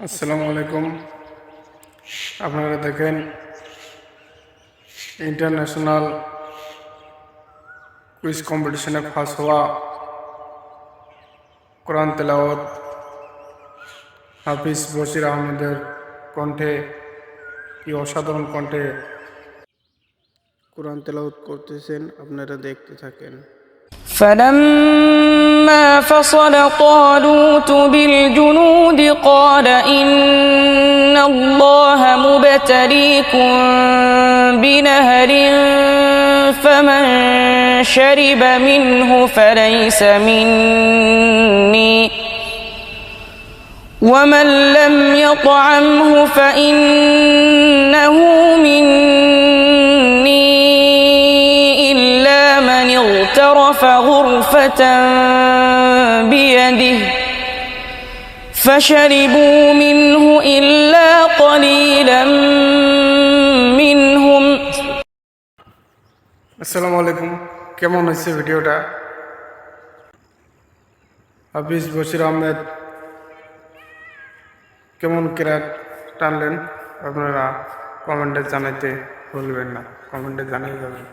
আসসালামু আলাইকুম। আপনারা দেখেন ইন্টারন্যাশনাল কুইজ কম্পিটিশনে ফার্স্ট হওয়া কোরআন তেলাওয়াত হাফিজ বশির আহমেদের কণ্ঠে, কি অসাধারণ কণ্ঠে কোরআন তেলাওয়াত করতেছেন, আপনারা দেখতে থাকেন। فلما فصل طالوت بالجنود قال إن الله مبتليكم بنهر فمن شرب منه فليس مني ومن لم يطعمه فإنه اغترف غرفة بيده فشربوا منه إلا قليلا منهم আসসালামু আলাইকুম কেমন হয়েছে ভিডিওটা হাফিজ বশির আহমেদ কেমন ক্র্যাক টানলেন আপনারা কমেন্টে জানাইতে ভুলবেন না কমেন্টে জানিয়ে যাবেন